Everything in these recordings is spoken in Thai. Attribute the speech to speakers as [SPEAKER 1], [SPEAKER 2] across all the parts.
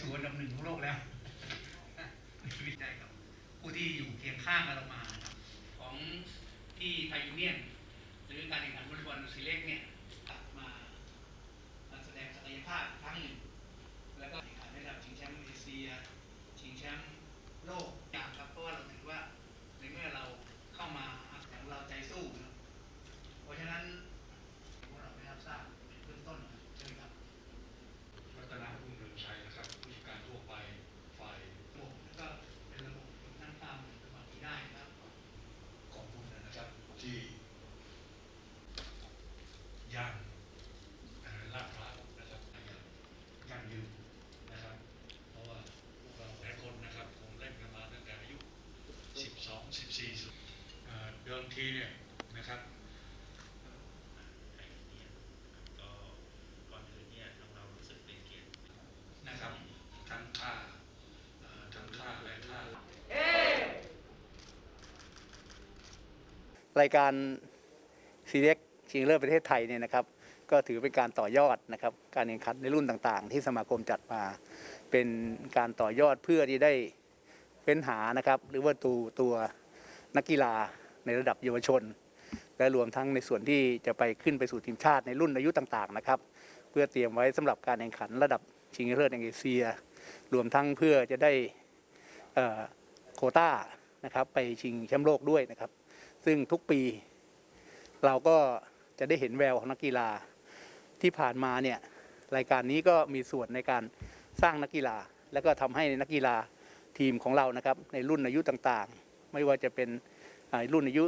[SPEAKER 1] สู่อันดับหนึ่งของโลกแล้ววิจัยกับ ผู้ที่อยู่เคียงข้างกับเรามาครับของที่ไทยยูเนียน หรือการแข่งขันวอลเลย์บอลซีเล็กเนี่ยกลับมาแสดงศักยภาพอีกครั้งหนึ่ง แล้วก็แข่งขันในระดับชิงแชมป์เอเชีย ชิงแชมป์โลกอย่างครับ เพราะว่าเราถือว่าในเมื่อเราเข้ามาแต่เราใจสู้นะเพราะฉะนั้นพวกเราได้รับทราบเป็นเบื้องต้นนะเชิญครับ
[SPEAKER 2] รัตนารุ่งเรืองชัยนะครับผู้จัดการทั่วไปฝ่าย
[SPEAKER 1] ระบบแล้วก็เป็นระบบทั้งตามจังหวัดที่ได้นะครับ
[SPEAKER 2] ขอบคุณนะครับที่ย่างเอ่อลาดพร้าวนะครับอย่างยั่งยืนนะครับ เพราะว่าพวกเราหลายคนนะครับคงเล่นกันมาตั้งแต่อายุ 12 14สเดิมทีเนี่ยนะครับ
[SPEAKER 3] ก็ก่อนอื่นเนี่ยทางเรารู้สึกเป็นเกียรติ
[SPEAKER 2] นะครับทั้งท่าทั้งท่าและท่า
[SPEAKER 4] รายการซีเล็กชิงเลิศประเทศไทยเนี่ยนะครับ ก็ถือเป็นการต่อยอดนะครับ การแข่งขันในรุ่นต่างๆ ที่สมาคมจัดมา เป็นการต่อยอดเพื่อที่ได้ เฟ้นหานะครับ หรือว่าตัวตัวนักกีฬาในระดับเยาวชน และรวมทั้งในส่วนที่จะไปขึ้นไปสู่ทีมชาติในรุ่นอายุต่างๆนะครับ เพื่อเตรียมไว้สำหรับการแข่งขันระดับชิงเลิศแห่งเอเชีย รวมทั้งเพื่อจะได้โคต้านะครับไปชิงแชมป์โลกด้วยนะครับ ซึ่งทุกปีเราก็จะได้เห็นแววของนักกีฬาที่ผ่านมาเนี่ยรายการนี้ก็มีส่วนในการสร้างนักกีฬา แล้วก็ทำให้นักกีฬา ทีมของเรานะครับในรุ่นอายุต่างๆ ไม่ว่าจะเป็นรุ่นอายุ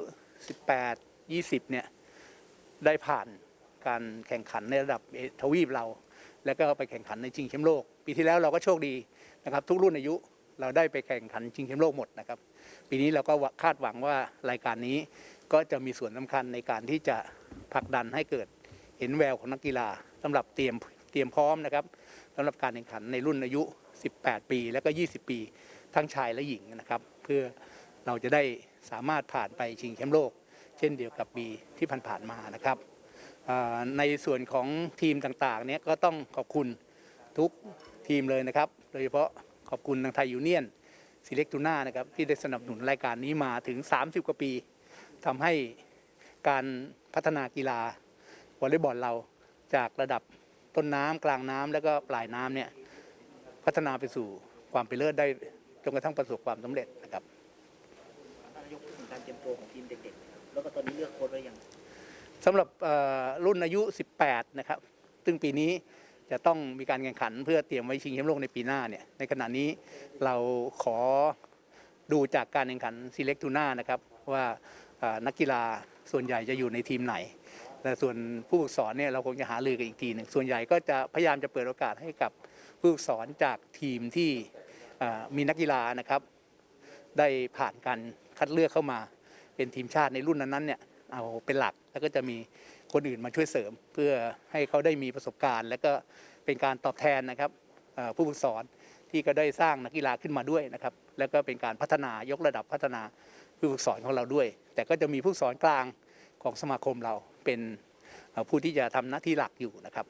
[SPEAKER 4] 18 20เนี่ยได้ผ่านการแข่งขันในระดับทวีปเรา แล้วก็ไปแข่งขันในชิงแชมป์โลก ปีที่แล้วเราก็โชคดีนะครับ ทุกรุ่นอายุเราได้ไปแข่งขันชิงแชมป์โลกหมดนะครับ ปีนี้เราก็คาดหวังว่ารายการนี้ก็จะมีส่วนสำคัญในการที่จะผลักดันให้เกิดเห็นแววของนักกีฬาสำหรับเตรียมเตรียมพร้อมนะครับสำหรับการแข่งขันในรุ่นอายุ 18 ปี และก็ 20 ปี ทั้งชายและหญิงนะครับ เพื่อเราจะได้สามารถผ่านไปชิงแชมป์โลก เช่นเดียวกับปีที่ผ่านๆมานะครับในส่วนของทีมต่างๆเนี่ยก็ต้องขอบคุณทุกทีมเลยนะครับ โดยเฉพาะขอบคุณทางไทยยูเนียนซีเล็กตูน่านะครับที่ได้สนับสนุนรายการนี้มาถึง 30 กว่าปีทำให้การพัฒนากีฬาวอลเลย์บอลเราจากระดับต้นน้ำกลางน้ำแล้วก็ปลายน้ำเนี่ยพัฒนาไปสู่ความเป็นเลิศได้ จนกระทั่งประสบความสำเร็จนะครับ
[SPEAKER 5] ท่านนายกพูดถึงการเตรียมตัวของทีมเด็กๆนะครับแล้วก็ตอนนี้เลือกโค้ชไว้ยัง
[SPEAKER 4] สำหรับเอ่อรุ่นอายุ 18 นะครับ ซึ่งปีนี้จะต้องมีการแข่งขันเพื่อเตรียมไว้ชิงแชมป์โลกในปีหน้าเนี่ย ในขณะนี้เราขอดูจากการแข่งขันซีเล็กทูน่านะครับ ว่าเอ่อนักกีฬาส่วนใหญ่จะอยู่ในทีมไหน แต่ส่วนผู้ฝึกสอนเนี่ยเราคงจะหาลือกันอีกทีหนึ่งส่วนใหญ่ก็จะพยายามจะเปิดโอกาสให้กับผู้ฝึกสอนจากทีมที่เอ่อ มีนักกีฬานะครับ ได้ผ่านการคัดเลือกเข้ามาเป็นทีมชาติในรุ่นนั้นๆเนี่ยเอาเป็นหลักแล้วก็จะมีคนอื่นมาช่วยเสริม เพื่อให้เขาได้มีประสบการณ์ และก็เป็นการตอบแทนนะครับผู้ฝึกสอนที่ก็ได้สร้างนักกีฬาขึ้นมาด้วยนะครับ แล้วก็เป็นการพัฒนายกระดับพัฒนาผู้ฝึกสอนของเราด้วย แต่ก็จะมีผู้สอนกลางของสมาคมเราเป็นผู้ที่จะทำหน้าที่หลักอยู่นะครับ